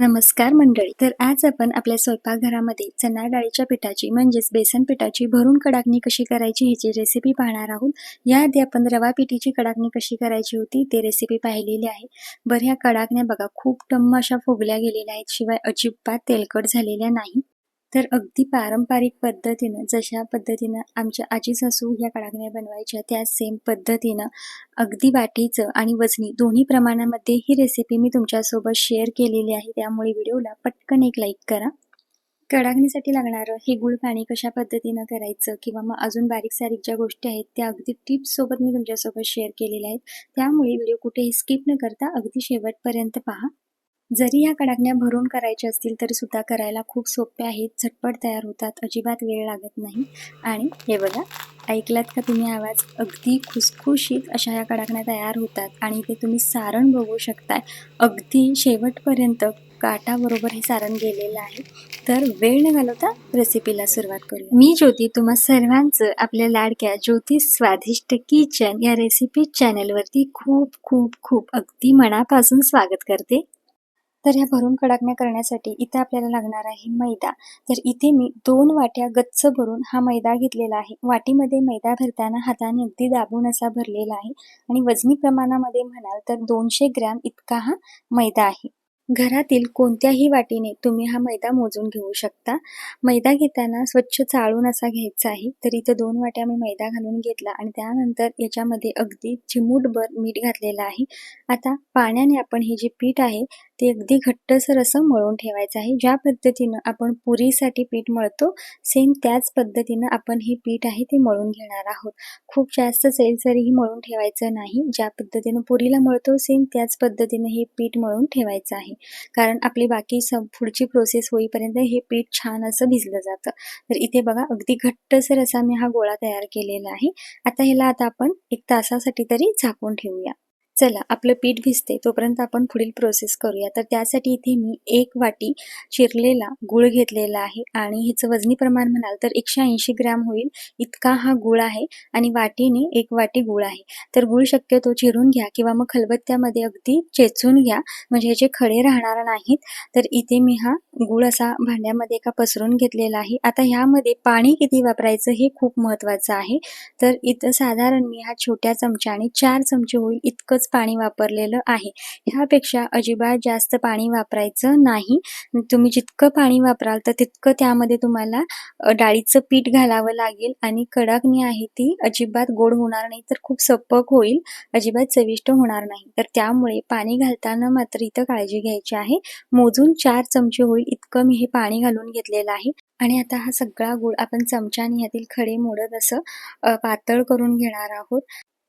नमस्कार मंडळी. तर आज आपण आपल्या स्वयंपाकघरामध्ये चणा डाळीच्या पिठाची म्हणजेच बेसन पिठाची भरून कडाकणी कशी करायची ह्याची रेसिपी पाहणार आहोत. याआधी आपण रवा पिठीची कडाकणी कशी करायची होती ते रेसिपी पाहिलेली आहे. बरं ह्या कडाकण्या बघा खूप टम्म अशा फुगल्या गेलेल्या आहेत शिवाय अजिबात तेलकट झालेल्या नाही. तर अगदी पारंपरिक पद्धतीनं जशा पद्धतीनं आमच्या आजी सासू ह्या कडाकण्या बनवायच्या त्या सेम पद्धतीनं अगदी वाटीचं आणि वजनी दोन्ही प्रमाणामध्ये ही रेसिपी मी तुमच्यासोबत शेअर केलेली आहे. त्यामुळे व्हिडिओला पटकन एक लाईक करा. कडाकणीसाठी लागणारं हे गुळ पाणी कशा पद्धतीनं करायचं किंवा मग अजून बारीक सारीक ज्या गोष्टी आहेत त्या अगदी टिप्ससोबत मी तुमच्यासोबत शेअर केलेल्या आहेत. त्यामुळे व्हिडिओ कुठेही स्किप न करता अगदी शेवटपर्यंत पहा. जरी ह्या कडाकण्या भरून करायच्या असतील तरी सुद्धा करायला खूप सोप्या आहेत. झटपट तयार होतात. अजिबात वेळ लागत नाही. आणि हे बघा ऐकलात का तुम्ही आवाज? अगदी खुसखुशीत अशा ह्या कडाकण्या तयार होतात आणि ते तुम्ही सारण बघू शकताय. अगदी शेवटपर्यंत काटाबरोबर हे सारण गेलेलं आहे. तर वेळ न घालवता रेसिपीला सुरुवात करू मी ज्योती तुम्हा सर्वांचं आपल्या लाडक्या ज्योती स्वादिष्ट किचन या रेसिपी चॅनलवरती खूप खूप खूप अगदी मनापासून स्वागत करते. तर ह्या भरून कडाकण्या करण्यासाठी इथे आपल्याला लागणार आहे मैदा. तर इथे मी दोन वाट्या गच्च भरून हा मैदा घेतलेला आहे. वाटीमध्ये मैदा भरताना हाताने अगदी दाबून असा भरलेला आहे. आणि वजनी प्रमाणामध्ये म्हणाल तर दोनशे ग्रॅम इतका हा मैदा आहे. घरातील कोणत्याही वाटीने तुम्ही हा मैदा मोजून घेऊ शकता. मैदा घेताना स्वच्छ चाळून असा घ्यायचा आहे. तर इथं दोन वाट्या मी मैदा घालून घेतला आणि त्यानंतर याच्यामध्ये अगदी चिमूटभर मीठ घातलेलं आहे. आता पाण्याने आपण हे जे पीठ आहे ते अगदी घट्टसर असं मळून ठेवायचं आहे. ज्या पद्धतीनं आपण पुरीसाठी पीठ मळतो सेम त्याच पद्धतीनं आपण हे पीठ आहे ते मळून घेणार आहोत. खूप जास्त सैलसरीही मळून ठेवायचं नाही. ज्या पद्धतीनं पुरीला मळतो सेम त्याच पद्धतीनं हे पीठ मळून ठेवायचं आहे. कारण आपली बाकी स पुढची प्रोसेस होईपर्यंत हे पीठ छान असं भिजलं जातं. तर इथे बघा अगदी घट्टसर असा मी हा गोळा तयार केलेला आहे. आता ह्याला आता आपण एक तासासाठी तरी झाकून ठेवूया. चला आपलं पीठ भिजते तोपर्यंत आपण पुढील प्रोसेस करूया. तर त्यासाठी इथे मी एक वाटी चिरलेला गुळ घेतलेला आहे आणि ह्याचं वजनी प्रमाण म्हणाल तर एकशे ऐंशी ग्रॅम होईल. इतका हा गुळ आहे आणि वाटीने एक वाटी गुळ आहे. तर गुळ शक्यतो चिरून घ्या किंवा मग खलबत्त्यामध्ये अगदी चेचून घ्या. म्हणजे ह्याचे खडे राहणार नाहीत. तर इथे मी हा गुळ असा भांड्यामध्ये एका पसरून घेतलेला आहे. आता ह्यामध्ये पाणी किती वापरायचं हे खूप महत्त्वाचं आहे. तर इथं साधारण मी हा छोट्या चमच्याने चार चमचे होईल. इतकंच पाणी वापरलेलं आहे. ह्यापेक्षा अजिबात जास्त पाणी वापरायचं नाही. तुम्ही जितकं पाणी वापराल तर तितकं त्यामध्ये तुम्हाला डाळीचं पीठ घालावं लागेल आणि कडाकणी आहे ती अजिबात गोड होणार नाही तर खूप सपक होईल अजिबात चविष्ट होणार नाही. तर त्यामुळे पाणी घालताना मात्र इथं काळजी घ्यायची आहे. मोजून चार चमचे होईल इतकं मी हे पाणी घालून घेतलेलं आहे. आणि आता हा सगळा गुळ आपण चमच्याने यातील खडे मोडत असं पातळ करून घेणार आहोत.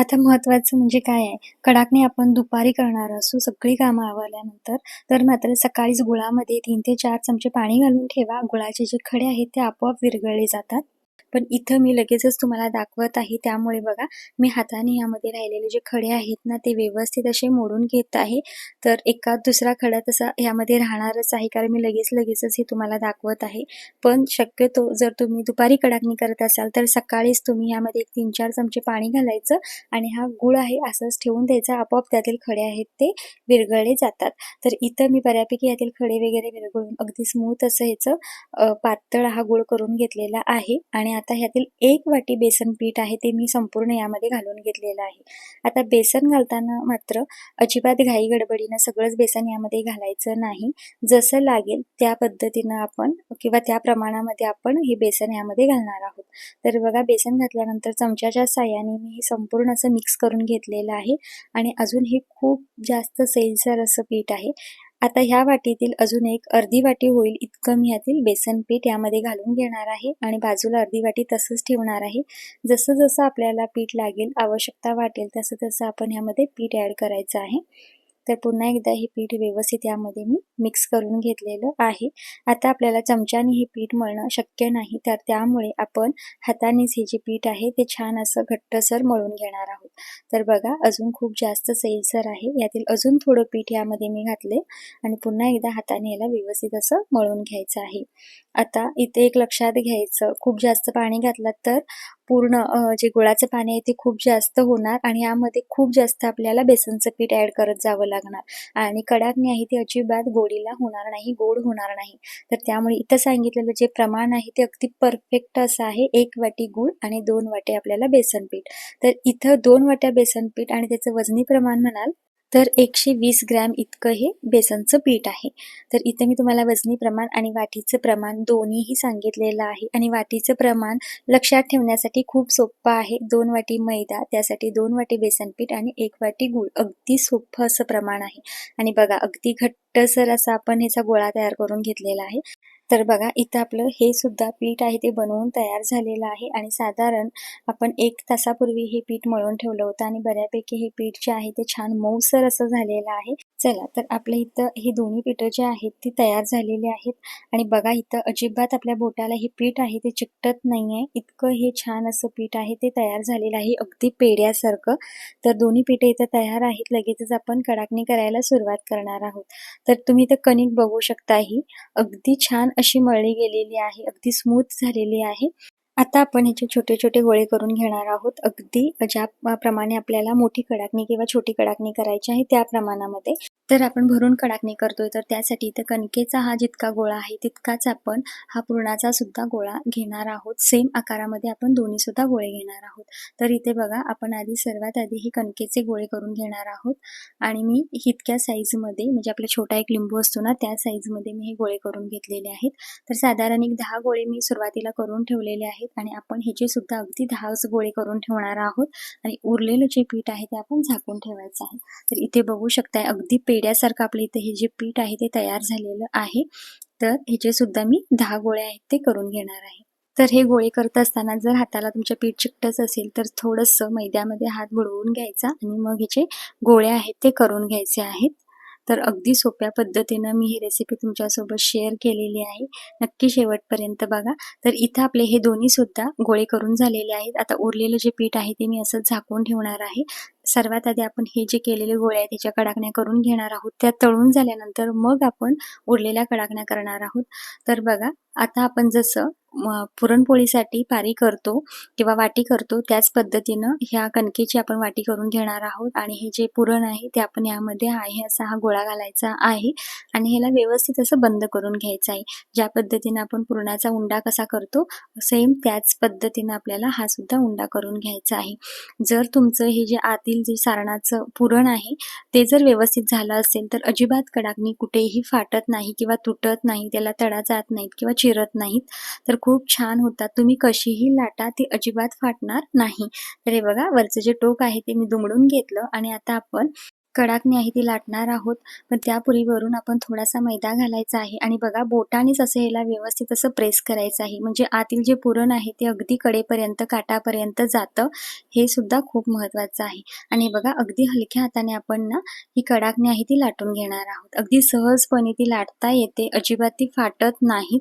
आता महत्त्वाचं म्हणजे काय आहे? कडाकणी आपण दुपारी करणार असू सगळी कामं आवरल्यानंतर तर मात्र सकाळीच गुळामध्ये तीन ते चार चमचे पाणी घालून ठेवा. गुळाचे जे खडे आहेत ते आपोआप विरघळले जातात. पण इथं मी लगेचच तुम्हाला दाखवत आहे. त्यामुळे बघा मी हाताने यामध्ये राहिलेले जे खडे आहेत ना ते व्यवस्थित असे मोडून घेत आहे. तर एका दुसरा खडा तसा यामध्ये राहणारच आहे कारण मी लगेच लगेचच हे तुम्हाला दाखवत आहे. पण शक्यतो जर तुम्ही दुपारी कडाकणी करत असाल तर सकाळीच तुम्ही यामध्ये एक तीन चार चमचे पाणी घालायचं आणि हा गुळ आहे असंच ठेवून द्यायचा. आपोआप त्यातील खडे आहेत ते विरघळले जातात. तर इथं मी बऱ्यापैकी यातील खडे वगैरे विरघळून अगदी स्मूथ असं ह्याचं पातळ हा गुळ करून घेतलेला आहे. आणि आता ह्यातील एक वाटी बेसन पीठ आहे ते मी संपूर्ण यामध्ये घालून घेतलेलं आहे. आता बेसन घालताना मात्र अजिबात घाई गडबडीनं सगळंच बेसन यामध्ये घालायचं नाही. जसं लागेल त्या पद्धतीनं आपण किंवा त्या प्रमाणामध्ये आपण हे बेसन यामध्ये घालणार आहोत. तर बघा बेसन घातल्यानंतर चमच्याच्या साह्याने मी हे संपूर्ण असं मिक्स करून घेतलेलं आहे. आणि अजून हे खूप जास्त सैलसर असं पीठ आहे. आता ह्या वाटीतील अजून एक अर्धी वाटी होईल इतकं मी यातील बेसन पीठ यामध्ये घालून घेणार आहे आणि बाजूला अर्धी वाटी तसंच ठेवणार आहे. जसं जसं आपल्याला पीठ लागेल आवश्यकता वाटेल तसं तसं आपण ह्यामध्ये पीठ ॲड करायचं आहे. तर पुन्हा एकदा हे पीठ व्यवस्थित यामध्ये मी मिक्स करून घेतलेलं आहे. आता आपल्याला चमच्याने हे पीठ मळणं शक्य नाही तर त्यामुळे आपण हातानेच हे जे पीठ आहे ते छान असं घट्टसर मळून घेणार आहोत. तर बघा अजून खूप जास्त सैलसर आहे. यातील अजून थोडं पीठ यामध्ये मी घातले आणि पुन्हा एकदा हाताने याला व्यवस्थित असं मळून घ्यायचं आहे. आता इथे एक लक्षात घ्यायचं खूप जास्त पाणी घातलं तर पूर्ण जे गुळाचं पाणी आहे ते खूप जास्त होणार आणि यामध्ये खूप जास्त आपल्याला बेसनचं पीठ ॲड करत जावं लागणार. आणि कडाकणी आहे ती अजिबात गोडीला होणार नाही गोड होणार नाही. तर त्यामुळे इथं सांगितलेलं जे प्रमाण आहे ते अगदी परफेक्ट असं आहे. एक वाटी गूळ आणि दोन वाटे आपल्याला बेसन पीठ तर इथं दोन वाट्या बेसन पीठ आणि त्याचं वजनी प्रमाण म्हणाल तर एकशे वीस ग्रॅम इतकं हे बेसनचं पीठ आहे. तर इथे मी तुम्हाला वजनी प्रमाण आणि वाटीचं प्रमाण दोन्हीही सांगितलेलं आहे. आणि वाटीचं प्रमाण लक्षात ठेवण्यासाठी खूप सोपं आहे. दोन वाटी मैदा त्यासाठी दोन वाटी बेसन पीठ आणि एक वाटी गूळ. अगदी सोपं असं प्रमाण आहे. आणि बघा अगदी घट्ट घट्टसर असा आपण ह्याचा गोळा तयार करून घेतलेला आहे. तर बघा इथं आपलं हे सुद्धा पीठ आहे ते बनवून तयार झालेलं आहे आणि साधारण आपण एक तासापूर्वी हे पीठ मळून ठेवलं होतं आणि बऱ्यापैकी हे पीठ जे आहे ते छान मऊसर असं झालेलं आहे. चला तर आपल्या इथं हे दोन्ही पीठं जे आहेत ती तयार झालेली आहेत. आणि बघा इथं अजिबात आपल्या बोटाला हे पीठ आहे ते चिकटत नाही आहे इतकं हे छान असं पीठ आहे ते तयार झालेलं आहे अगदी पेड्यासारखं तर दोन्ही पिठं इथं तयार आहेत लगेचच आपण कडाकणी करायला सुरुवात करणार आहोत. तर तुम्ही इथं कणिक बघू शकता ही अगदी छान अशी मळली गेलेली आहे. अगदी स्मूथ झालेली आहे. आता आपण ह्याचे छोटे छोटे गोळे करून घेणार आहोत. अगदी ज्या प्रमाणे आपल्याला मोठी कडाकणी किंवा छोटी कडाकणी करायची आहे त्या प्रमाणामध्ये. तर आपण भरून कडाकणी करतोय तर त्यासाठी इथं कणकेचा हा जितका गोळा आहे तितकाच आपण हा पुरणाचा सुद्धा गोळा घेणार आहोत. सेम आकारामध्ये आपण दोन्ही सुद्धा गोळे घेणार आहोत. तर इथे बघा आपण आधी सर्वात आधी हे कणकेचे गोळे करून घेणार आहोत. आणि मी इतक्या साईजमध्ये म्हणजे आपला छोटा एक लिंबू असतो ना त्या साईजमध्ये मी हे गोळे करून घेतलेले आहेत. तर साधारण एक दहा गोळे मी सुरुवातीला करून ठेवलेले आहेत. आणि आपण ह्याचे सुद्धा अगदी दहाच गोळे करून ठेवणार आहोत आणि उरलेलं जे पीठ आहे ते आपण झाकून ठेवायचं आहे. तर इथे बघू शकताय अगदी पेड्यासारखं आपलं इथे हे जे पीठ आहे ते तयार झालेलं आहे. तर ह्याचे सुद्धा मी दहा गोळे आहेत ते करून घेणार आहे. तर हे गोळे करत असताना जर हाताला तुमच्या पीठ चिकटच असेल तर थोडंसं मैद्यामध्ये हात बुडवून घ्यायचा आणि मग ह्याचे गोळे आहेत ते करून घ्यायचे आहेत. तर अगदी सोप्या पद्धतीनं मी ही रेसिपी तुमच्यासोबत शेअर केलेली आहे. नक्की शेवटपर्यंत बघा. तर इथं आपले हे दोन्ही सुद्धा गोळे करून झालेले आहेत. आता उरलेलं जे पीठ आहे ते मी असं झाकून ठेवणार आहे. सर्वात आधी आपण हे जे केलेले गोळे आहेत त्याच्या कडाकण्या करून घेणार आहोत. त्या तळून झाल्यानंतर मग आपण उरलेल्या कडाकण्या करणार आहोत. तर बघा आता आपण जसं पुरणपोळीसाठी पारी करतो किंवा वाटी करतो त्याच पद्धतीनं ह्या कणकेची आपण वाटी करून घेणार आहोत आणि हे जे पुरण आहे ते आपण यामध्ये आहे असा हा गोळा घालायचा आहे आणि ह्याला व्यवस्थित असं बंद करून घ्यायचं आहे. ज्या पद्धतीनं आपण पुरणाचा उंडा कसा करतो सेम त्याच पद्धतीनं आपल्याला हा सुद्धा उंडा करून घ्यायचा आहे. जर तुमचं हे जे आतील जे सारणाचं पुरण आहे ते जर व्यवस्थित झालं असेल तर अजिबात कडाकणी कुठेही फाटत नाही किंवा तुटत नाही त्याला तडा जात नाहीत किंवा चिरत नाहीत तर खूप छान होतात. तुम्ही कशीही लाटा ती अजिबात फाटणार नाही. तर हे बघा वरचं जे टोक आहे ते मी दुमडून घेतलं आणि आता आपण कडाकणी आहे ती लाटणार आहोत. पण त्यापूर्वी वरून आपण थोडासा मैदा घालायचा आहे. आणि बघा बोटानेच असं याला व्यवस्थित असं प्रेस करायचं आहे. म्हणजे आतील जे पुरण आहे ते अगदी कडेपर्यंत काटापर्यंत जातं. हे सुद्धा खूप महत्वाचं आहे. आणि बघा अगदी हलक्या हाताने आपण ना ही कडाकणी आहे ती लाटून घेणार आहोत. अगदी सहजपणे ती लाटता येते. अजिबात ती फाटत नाहीत.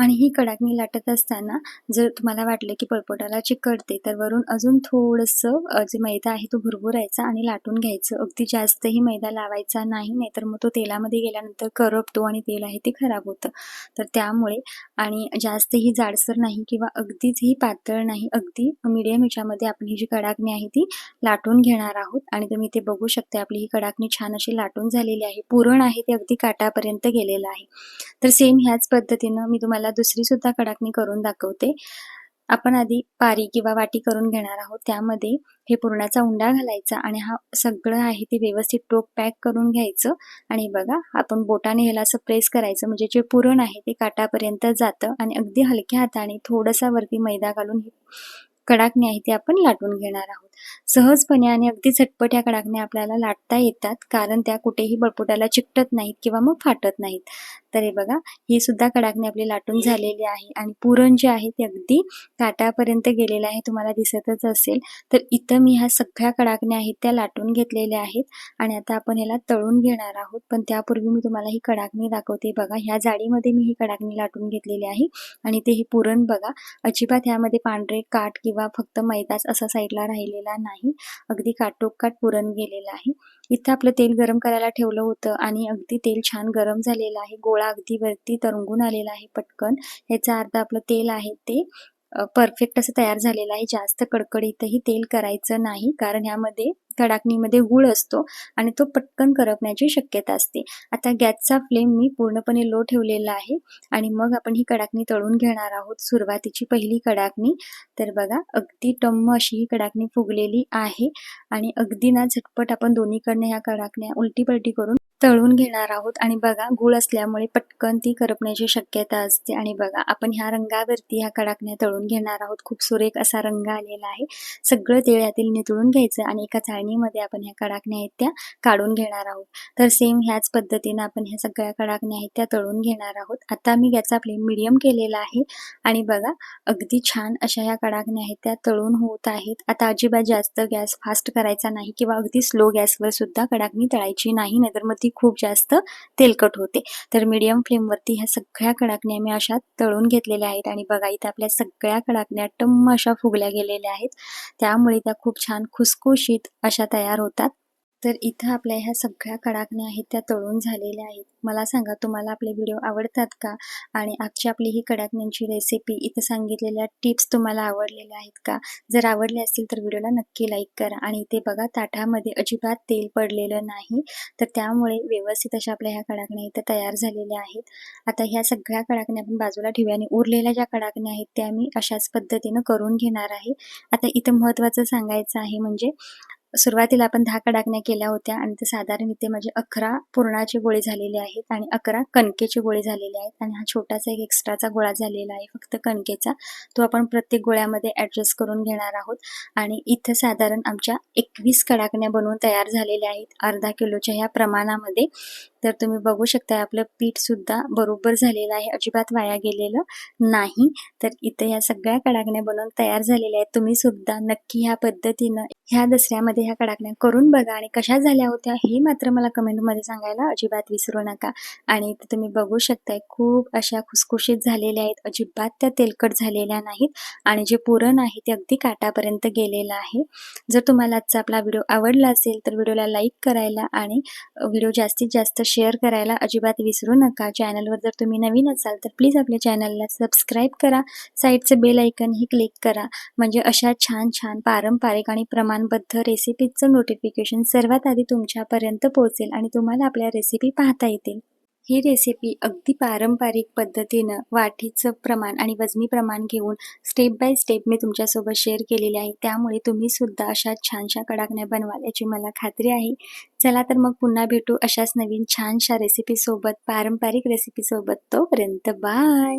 आणि ही कडाकणी लाटत असताना जर तुम्हाला वाटलं की पळपोटाला चिकटते तर वरून अजून थोडंसं जे मैदा आहे तो भुरभुरायचा आणि लाटून घ्यायचं. अगदी जास्तही मैदा लावायचा नाही नाहीतर मग तो तेलामध्ये गेल्यानंतर करपतो आणि तेल आहे ते खराब होतं. तर त्यामुळे आणि जास्तही जाडसर नाही किंवा अगदीच ही पातळ नाही अगदी मिडियम ह्याच्यामध्ये आपली ही जी कडाकणी आहे ती लाटून घेणार आहोत. आणि तुम्ही ते बघू शकता आपली ही कडाकणी छान अशी लाटून झालेली आहे. पुरण आहे ते अगदी काटापर्यंत गेलेलं आहे. तर सेम ह्याच पद्धतीनं मी तुम्हाला दुसरी सुद्धा कडाकणी करून दाखवते. आपण आधी पारी किंवा वाटी करून घेणार आहोत. त्यामध्ये हे पुरणाचा उंडा घालायचा आणि हा सगळं आहे ते व्यवस्थित टोक पॅक करून घ्यायचं. आणि बघा आपण बोटाने ह्याला असं प्रेस करायचं. म्हणजे जे पुरण आहे ते काटापर्यंत जातं आणि अगदी हलक्या हाताने थोडासा वरती मैदा घालून कडाकणी आहे ते आपण लाटून घेणार आहोत. सहजपणे आणि अगदी झटपट या कडाकण्या आपल्याला लाटता येतात कारण त्या कुठेही बळपुटाला चिकटत नाहीत किंवा मग फाटत नाहीत. तर हे बघा ही सुद्धा कडाकणी आपली लाटून झालेली आहे आणि पुरण जे आहे ते अगदी काटापर्यंत गेलेलं आहे तुम्हाला दिसतच असेल. तर इथं मी ह्या सगळ्या कडाकण्या आहेत त्या लाटून घेतलेल्या आहेत आणि आता आपण ह्याला तळून घेणार आहोत. पण त्यापूर्वी मी तुम्हाला ही कडाकणी दाखवते. बघा ह्या जाडीमध्ये मी ही कडाकणी लाटून घेतलेली आहे आणि ते हे पुरण बघा अजिबात ह्यामध्ये पांढरे काठ किंवा फक्त मैदाच असा साईडला राहिलेला नाही. अगदी काटोकाट पुरण गेलेलं आहे. इथं आपलं तेल गरम करायला ठेवलं होतं आणि अगदी तेल छान गरम झालेलं आहे. गोळा अगदी वरती तरंगून आलेला आहे पटकन. ह्याचा अर्थ आपलं तेल आहे ते. परफेक्ट असं तयार झालेलं आहे. जास्त कडकडीतही तेल करायचं नाही कारण ह्यामध्ये कडाकणीमध्ये गूळ असतो आणि तो पटकन करपण्याची शक्यता असते. आता गॅसचा फ्लेम मी पूर्णपणे लो ठेवलेला आहे आणि मग आपण ही कडाकणी तळून घेणार आहोत. सुरुवातीची पहिली कडाकणी तर बघा अगदी टम्म अशी ही कडाकणी फुगलेली आहे आणि अगदी ना झटपट आपण दोन्हीकडनं ह्या कडाकण्या उलटी पलटी करून तळून घेणार आहोत. आणि बघा गुळ असल्यामुळे पटकन ती करपण्याची शक्यता असते. आणि बघा आपण ह्या रंगावरती ह्या कडाकण्या तळून घेणार आहोत. खूप सुरेख असा रंग आलेला आहे. सगळं तेळ यातील नितळून घ्यायचं आणि एका चाळणीमध्ये आपण ह्या कडाकण्या आहेत त्या काढून घेणार आहोत. तर सेम ह्याच पद्धतीनं आपण ह्या सगळ्या कडाकण्या आहेत त्या तळून घेणार आहोत. आता मी गॅसचा फ्लेम मिडियम केलेला आहे. आणि बघा अगदी छान अशा ह्या कडाकण्या आहेत त्या तळून होत आहेत. आता अजिबात जास्त गॅस फास्ट करायचा नाही किंवा अगदी स्लो गॅसवर सुद्धा कडाकणी तळायची नाही नाहीतर मग ती खूप जास्त तेलकट होते. तर मीडियम फ्लेमवरती ह्या सगळ्या कडाकण्या मी अशा तळून घेतलेल्या आहेत आणि बघा इथं आपल्या सगळ्या कडाकण्या टम्म अशा फुगल्या गेलेल्या आहेत. त्यामुळे त्या खूप छान खुसखुशीत अशा तयार होतात. तर इथं आपल्या ह्या सगळ्या कडाकण्या आहेत त्या तळून झालेल्या आहेत. मला सांगा तुम्हाला आपले व्हिडिओ आवडतात का? आणि आजची आपली ही कडाकण्यांची रेसिपी इथं सांगितलेल्या टिप्स तुम्हाला आवडलेल्या आहेत का? जर आवडले असतील तर व्हिडिओला नक्की लाईक करा. आणि इथे बघा ताटामध्ये अजिबात तेल पडलेलं नाही. तर त्यामुळे व्यवस्थित अशा आपल्या ह्या कडाकण्या इथं तयार झालेल्या आहेत. आता ह्या सगळ्या कडाकण्या आपण बाजूला ठेवूया आणि उरलेल्या ज्या कडाकण्या आहेत त्या मी अशाच पद्धतीनं करून घेणार आहे. आता इथं महत्त्वाचं सांगायचं आहे म्हणजे सुरुवातीला आपण दहा कडाकण्या केल्या होत्या आणि ते साधारण इथे माझे अकरा पुरणाचे गोळे झालेले आहेत आणि अकरा कणकेचे गोळे झालेले आहेत आणि हा छोटासा एक एक्स्ट्राचा गोळा झालेला आहे फक्त कणकेचा. तो आपण प्रत्येक गोळ्यामध्ये ॲडजस्ट करून घेणार आहोत. आणि इथं साधारण आमच्या एकवीस कडाकण्या बनवून तयार झालेल्या आहेत अर्धा किलोच्या ह्या प्रमाणामध्ये. तर तुम्ही बघू शकता आपलं पीठ सुद्धा बरोबर झालेलं आहे अजिबात वाया गेलेलं नाही. तर इथं ह्या सगळ्या कडाकण्या बनवून तयार झालेल्या आहेत. तुम्ही सुद्धा नक्की ह्या पद्धतीनं ह्या दसऱ्यामध्ये ह्या कडाकण्या करून बघा आणि कशा झाल्या होत्या हे मात्र मला कमेंटमध्ये सांगायला अजिबात विसरू नका. आणि इथे तुम्ही बघू शकताय खूप अशा खुसखुशीत झालेल्या आहेत अजिबात त्या तेलकट झालेल्या नाहीत आणि जे पुरण आहे ते अगदी काटापर्यंत गेलेलं आहे. जर तुम्हाला आजचा आपला व्हिडिओ आवडला असेल तर व्हिडिओला लाईक करायला आणि व्हिडिओ जास्तीत जास्त शेअर करायला अजिबात विसरू नका. चॅनलवर जर तुम्ही नवीन असाल तर प्लीज आपल्या चॅनलला सबस्क्राईब करा. साईडचं बेल ऐकनही क्लिक करा. म्हणजे अशा छान छान पारंपरिक आणि प्रमाण प्रमाणबद्ध रेसिपीचं नोटिफिकेशन सर्वात आधी तुमच्यापर्यंत पोहोचेल आणि तुम्हाला आपल्या रेसिपी पाहता येतील. ही रेसिपी अगदी पारंपरिक पद्धतीनं वाटीचं प्रमाण आणि वजनी प्रमाण घेऊन स्टेप बाय स्टेप मी तुमच्यासोबत शेअर केलेली आहे. त्यामुळे तुम्ही सुद्धा अशा छानशा कडाकण्या बनवाल याची मला खात्री आहे. चला तर मग पुन्हा भेटू अशाच नवीन छानशा रेसिपीसोबत पारंपरिक रेसिपीसोबत तोपर्यंत बाय